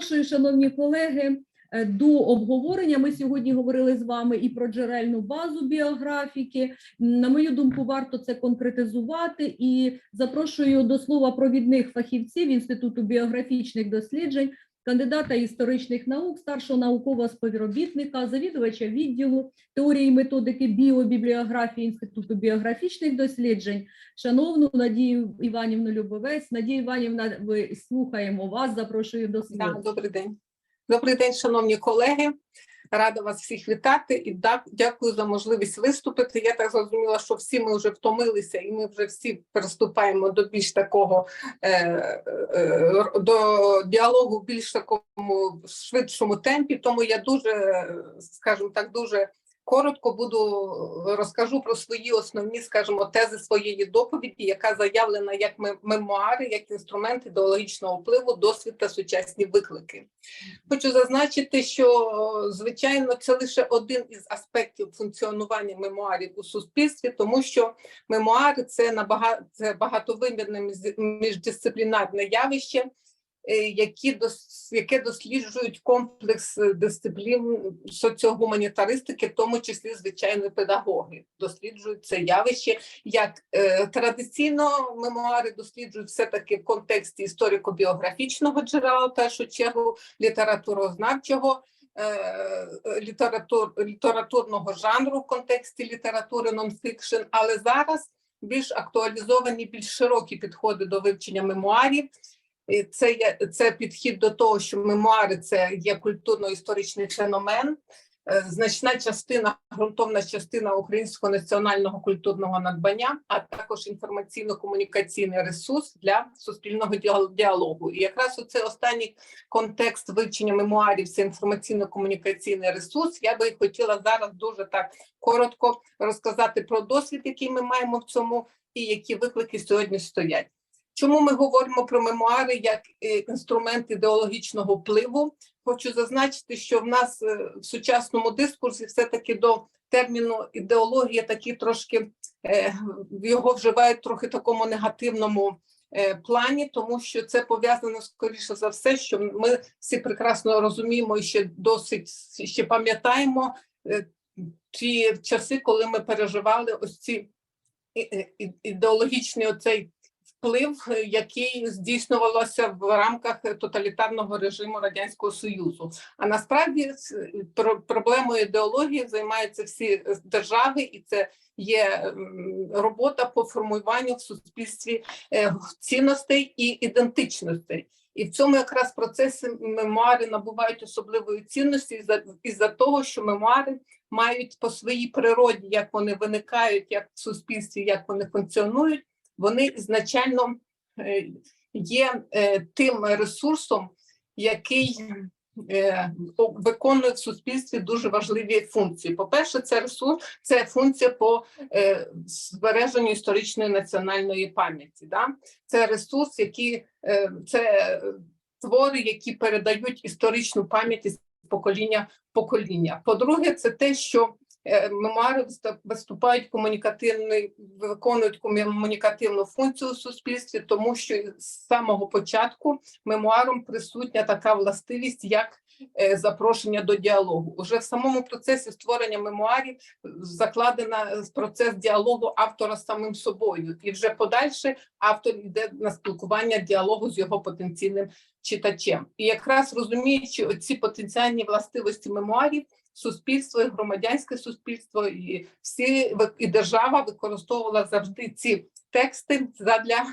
Запрошую, шановні колеги, е, до обговорення. Ми сьогодні говорили з вами і про джерельну базу біографіки. На мою думку, варто це конкретизувати і запрошую до слова провідних фахівців Інституту біографічних досліджень, кандидата історичних наук, старшого наукового співробітника, завідувача відділу теорії і методики біобібліографії Інституту біографічних досліджень, шановну Надію Іванівну Любовець. Надія Іванівна, ви слухаємо вас. Запрошую до слова. Да, добрий день. Добрий день, шановні колеги. Рада вас всіх вітати і дякую за можливість виступити. Я так зрозуміла, що всі ми вже втомилися, і ми вже всі приступаємо до більш такого е, е, до діалогу більш такому швидшому темпі. Тому я дуже, скажімо так, дуже коротко буду розкажу про свої основні, скажімо, тези своєї доповіді, яка заявлена як мемуари, як інструмент ідеологічного впливу, досвід та сучасні виклики. Хочу зазначити, що звичайно це лише один із аспектів функціонування мемуарів у суспільстві, тому що мемуари це набагато це багатовимірне міждисциплінарне явище, е, які дос, яке досліджують комплекс е, дисциплін соціогуманітаристики, в тому числі звичайно педагоги, досліджують це явище. Як е, традиційно мемуари досліджують все таки в контексті історико-біографічного джерела, в першу чергу літературознавчого. е, Літератур, літературного жанру в контексті літератури нонфікшн, але зараз більш актуалізовані, більш широкі підходи до вивчення мемуарів. Це є це підхід до того, що мемуари це є культурно-історичний феномен, е, значна частина, ґрунтовна частина українського національного культурного надбання, а також інформаційно-комунікаційний ресурс для суспільного діалогу. І якраз оце останній контекст вивчення мемуарів, це інформаційно-комунікаційний ресурс. Я би хотіла зараз дуже так коротко розказати про досвід, який ми маємо в цьому, і які виклики сьогодні стоять. Чому ми говоримо про мемуари як е, інструмент ідеологічного впливу? Хочу зазначити, що в нас е, в сучасному дискурсі все-таки до терміну ідеологія такі трошки е, його вживають трохи такому негативному плані, тому що це пов'язано скоріше за все, що ми всі прекрасно розуміємо і ще досить ще пам'ятаємо ті часи, коли ми переживали ось ці і- і- і- ідеологічний оцей вплив, який здійснювалося в рамках тоталітарного режиму радянського союзу. А насправді про- проблемою ідеології займаються всі е, держави, і це є робота по формуванню в суспільстві е, цінностей і ідентичностей. І в цьому якраз процесі мемуари набувають особливої цінності із-за із-за того, що мемуари мають по своїй природі, як вони виникають, як в суспільстві, як вони функціонують, вони ізначально е, є е, тим ресурсом, який е, виконує в суспільстві дуже важливі функції. По-перше, це ресурс, це функція по збереженню історичної національної пам'яті. Да? Це ресурс, який це твори, які передають історичну пам'ять із покоління в покоління. По-друге, це те, що мемуари виступають комунікативною, виконують комунікативну функцію у суспільстві, тому що з самого початку мемуаром присутня така властивість, як е, запрошення до діалогу. Уже в самому процесі створення мемуарів закладена процес діалогу автора з самим собою, і вже подальше автор йде на спілкування діалогу з його потенційним читачем. І якраз розуміючи ці потенціальні властивості мемуарів, суспільство і громадянське суспільство, і всі і держава використовувала завжди ці тексти задля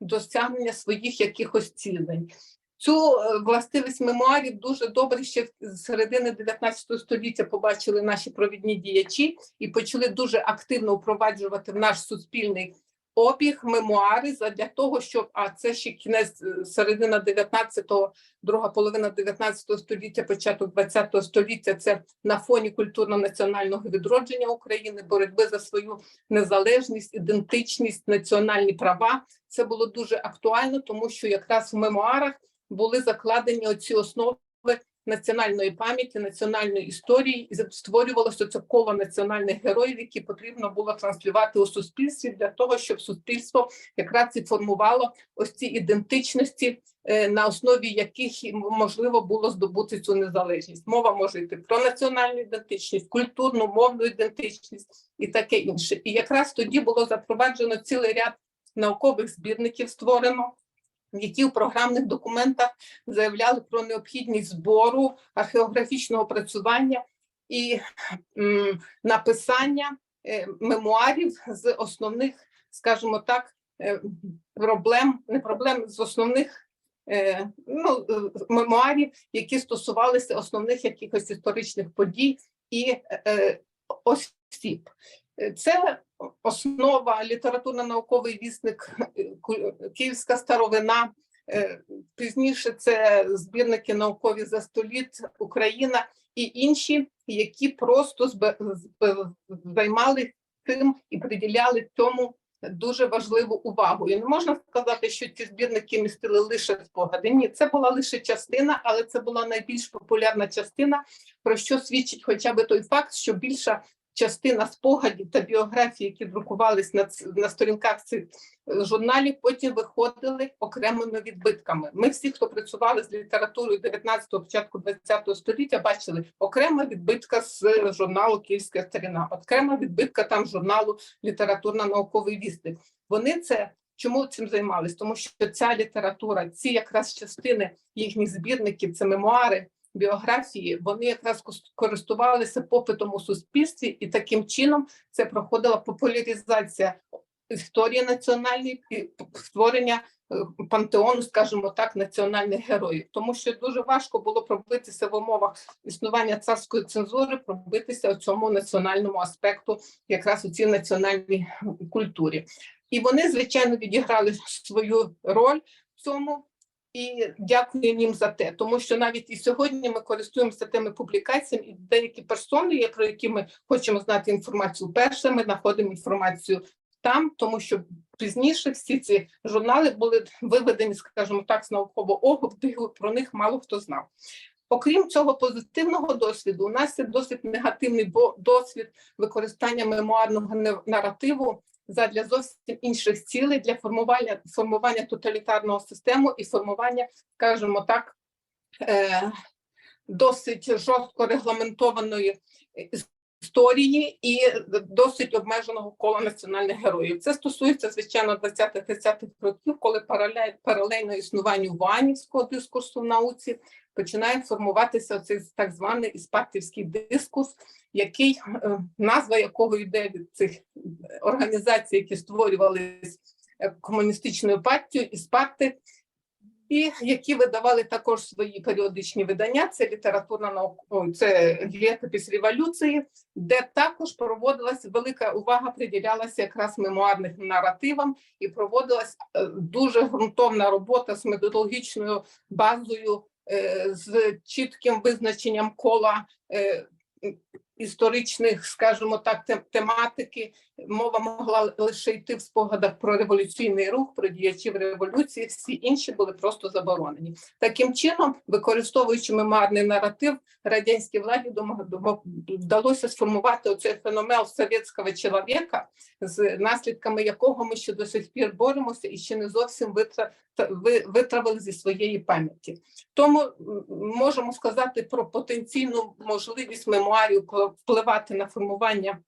досягнення своїх якихось цілей. Цю е, властивість мемуарів дуже добре ще з середини 19 століття побачили наші провідні діячі і почали дуже активно впроваджувати в наш суспільний обіг мемуари для того, щоб а це ще кінець е, середина 19-го, друга половина 19 століття, початок 20 століття. Це на фоні культурно-національного відродження України, боротьби за свою незалежність, ідентичність, національні права. Це було дуже актуально, тому що якраз в мемуарах були закладені оці основи національної пам'яті, національної історії, і створювалося це коло національних героїв, які потрібно було транслювати у суспільстві для того, щоб суспільство якраз і формувало ось ці ідентичності, е, на основі яких можливо було здобути цю незалежність. Мова може йти про національну ідентичність, культурну, мовну ідентичність і таке інше. І якраз тоді було запроваджено цілий ряд наукових збірників створено. Які в програмних документах заявляли про необхідність збору археографічного опрацювання і м, написання е, мемуарів з основних, скажімо так, е, проблем, не проблем з основних е, ну, е, мемуарів, які стосувалися основних якихось історичних подій і е, осіб. Е, Це основа літературно-науковий вісник е, Київська старовина. е, Пізніше це збірники наукові за століт Україна і інші, які просто займали тим і приділяли цьому дуже важливу увагу. І не можна сказати, що ці збірники містили лише спогади. Ні, це була лише частина, але це була найбільш популярна частина, про що свідчить хоча б той факт, що більша частина спогадів та біографій, які друкувались на, на сторінках цих е, журналів, потім виходили окремими відбитками. Ми всі, хто працювали з літературою 19-го, початку 20-го століття, бачили окрема відбитка з е, журналу Київська старина, окрема відбитка там журналу Літературно-науковий вісник. Вони це. Чому цим займались? Тому що ця література, ці якраз частини їхніх збірників, це мемуари, біографії, вони якраз користувалися попитом у суспільстві, і таким чином це проходила популяризація історії національної і створення е, пантеону, скажімо так, національних героїв, тому що дуже важко було пробитися в умовах існування царської цензури, пробитися у цьому національному аспекту, якраз у цій національній культурі. І вони, звичайно, відіграли свою роль в цьому. І дякую їм за те, тому що навіть і сьогодні ми користуємося тими публікаціями, і деякі персони, про які ми хочемо знати інформацію перше, ми знаходимо інформацію там, тому що пізніше всі ці журнали були виведені, скажімо так, з наукового огляду, про них мало хто знав. Окрім цього позитивного досвіду, у нас є досить негативний досвід використання мемуарного наративу задля зовсім інших цілей для формування формування тоталітарного систему і формування, скажімо так, е, досить жорстко регламентованої історії і досить обмеженого кола національних героїв. Це стосується звичайно 20-30-х років, коли паралель- паралельно існуванню ванівського дискурсу в науці починає формуватися цей так званий іспатівський дискурс, який е, назва якого йде від цих організацій, які створювалися комуністичною партією, іспати, і які видавали також свої періодичні видання. Це літературна наука, це літопис революції, де також проводилася велика увага, приділялася якраз мемуарним наративам, і проводилась е, дуже ґрунтовна робота з методологічною базою, е, з чітким визначенням кола. Історичних, скажімо так, тем- тематики мова могла лише йти в спогадах про революційний рух, про діячів революції. Всі інші були просто заборонені. Таким чином, використовуючи мемуарний наратив, радянській владі вдалося сформувати оцей феномен совєтського чоловіка, з наслідками якого ми ще до сих пір боремося і ще не зовсім витравили зі своєї пам'яті. Тому можемо сказати про потенційну можливість мемуарів впливати на формування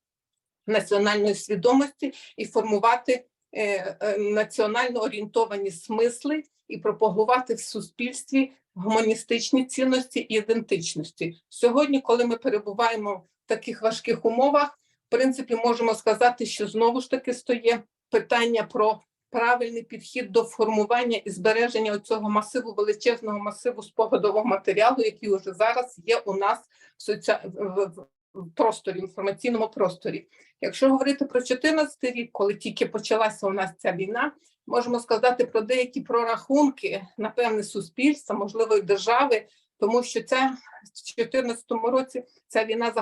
національної свідомості і формувати е, е, національно орієнтовані смисли і пропагувати в суспільстві гуманістичні цінності і ідентичності. Сьогодні, коли ми перебуваємо в таких важких умовах, в принципі, можемо сказати, що знову ж таки стоїть питання про правильний підхід до формування і збереження цього масиву, величезного масиву спогадового матеріалу, який вже зараз є у нас в, соці... в просторі, в інформаційному просторі. Якщо говорити про 2014 рік, коли тільки почалася у нас ця війна, можемо сказати про деякі прорахунки, напевне, суспільства, можливо, і держави, тому що ця в 2014 році ця війна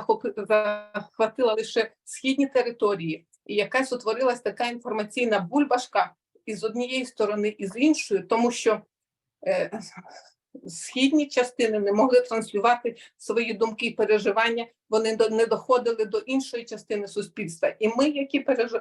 захватила лише східні території, і якась утворилась така інформаційна бульбашка і з однієї сторони, і з іншої, тому що е, східні частини не могли транслювати свої думки і переживання, вони не доходили до іншої частини суспільства. І ми, які переж...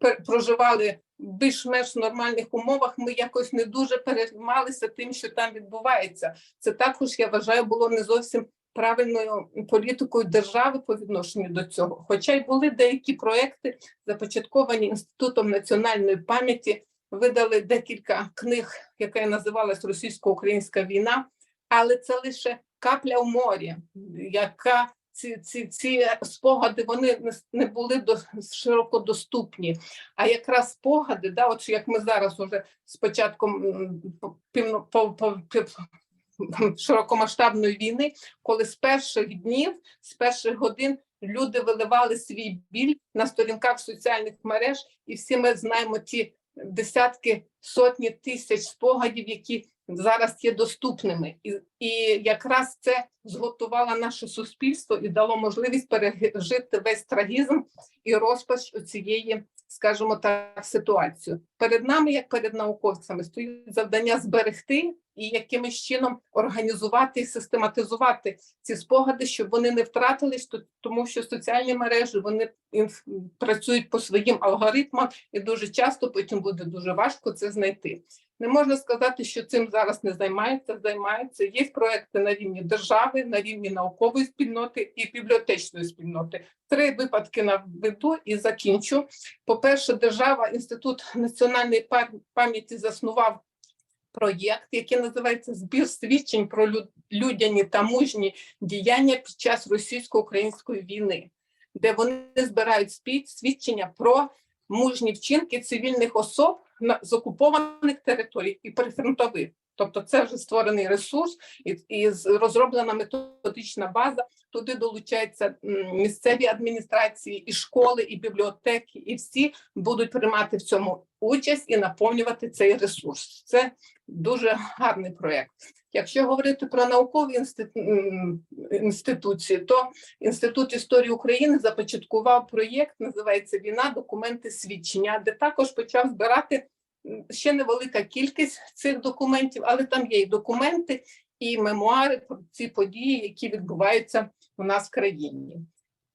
пер- проживали більш-менш нормальних умовах, ми якось не дуже переймалися тим, що там відбувається. Це також я вважаю було не зовсім правильною політикою держави по відношенню до цього. Хоча й були деякі проекти, започатковані інститутом національної пам'яті, видали декілька книг, яка називалась Російсько-Українська війна, але це лише капля в морі, яка ці, ці, ці спогади вони не, були до, широко доступні. А якраз спогади, да, от як ми зараз уже з початком півно- широкомасштабної війни, коли з перших днів, з перших годин люди виливали свій біль на сторінках соціальних мереж, і всі ми знаємо ті десятки, сотні тисяч спогадів, які зараз є доступними, і, і якраз це зготувало наше суспільство і дало можливість пережити весь трагізм і розпач цієї, скажімо так, ситуацію. Перед нами, як перед науковцями, стоїть завдання зберегти і якимось чином організувати і систематизувати ці спогади, щоб вони не втратились, то- тому що соціальні мережі вони працюють по своїм алгоритмам, і дуже часто потім буде дуже важко це знайти. Не можна сказати, що цим зараз не займаються. Займаються. Є проекти на рівні держави, на рівні наукової спільноти і бібліотечної спільноти. Три випадки наведу і закінчу. По-перше, держава, інститут національної пам'яті заснував проєкт, який називається Збір свідчень про лю- людяні та мужні діяння під час російсько-української війни, де вони збирають свідчення про мужні вчинки цивільних особ з окупованих територій і прифронтових. Тобто це вже створений ресурс і, і розроблена методична база. Туди долучаються місцеві адміністрації, і школи, і бібліотеки, і всі будуть приймати в цьому участь і наповнювати цей ресурс. Це дуже гарний проєкт. Якщо говорити про наукові інституції, то Інститут історії України започаткував проєкт, називається Війна, документи свідчення, де також почав збирати ще невелика кількість цих документів, але там є і документи, і мемуари про ці події, які відбуваються у нас в країні.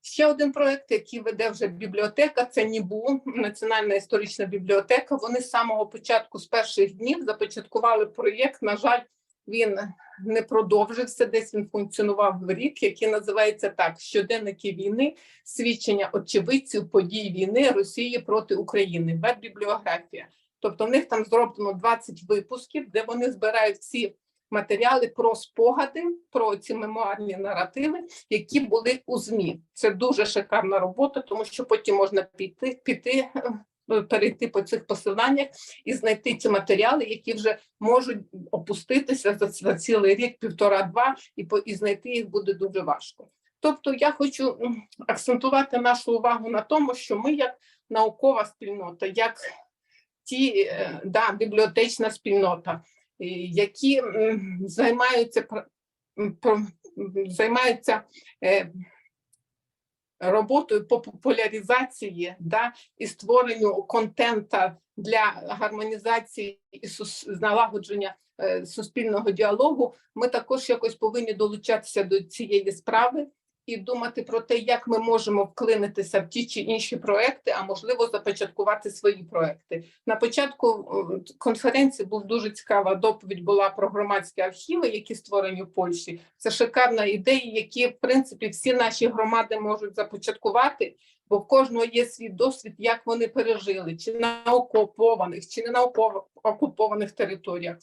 Ще один проект, який веде вже бібліотека, це НІБУ, Національна історична бібліотека. Вони з самого початку, з перших днів, започаткували проєкт. На жаль, він не продовжився. Десь він функціонував в рік, який називається так: щоденники війни, свідчення очевидців подій війни Росії проти України, веб-бібліографія. Тобто, в них там зроблено 20 випусків, де вони збирають всі матеріали про спогади, про ці мемуарні наративи, які були у ЗМІ. Це дуже шикарна робота, тому що потім можна піти, піти. е, Перейти по цих посиланнях і знайти ці матеріали, які вже можуть опуститися за, за цілий рік, півтора-два, і по і знайти їх буде дуже важко. Тобто, я хочу акцентувати нашу увагу на тому, що ми, як наукова спільнота, як ті е, да, бібліотечна спільнота, е, які займаються займаються е, роботою по популяризації да, і створенню контента для гармонізації і налагодження суспільного діалогу, ми також якось повинні долучатися до цієї справи і думати про те, як ми можемо вклинитися в ті чи інші проекти, а можливо започаткувати свої проекти. На початку конференції був дуже цікава доповідь. Була про громадські архіви, які створені в Польщі. Це шикарна ідея, які в принципі всі наші громади можуть започаткувати. Бо в кожного є свій досвід, як вони пережили, чи на окупованих, чи не на окуп- окупованих територіях.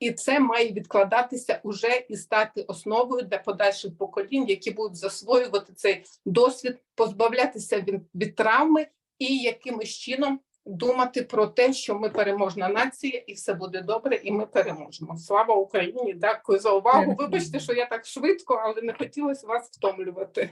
І це має відкладатися уже і стати основою для подальших поколінь, які будуть засвоювати цей досвід, позбавлятися від, від травми і якимось чином думати про те, що ми переможна нація, і все буде добре, і ми переможемо. Слава Україні! Дякую за увагу. Вибачте, що я так швидко, але не хотілося вас втомлювати.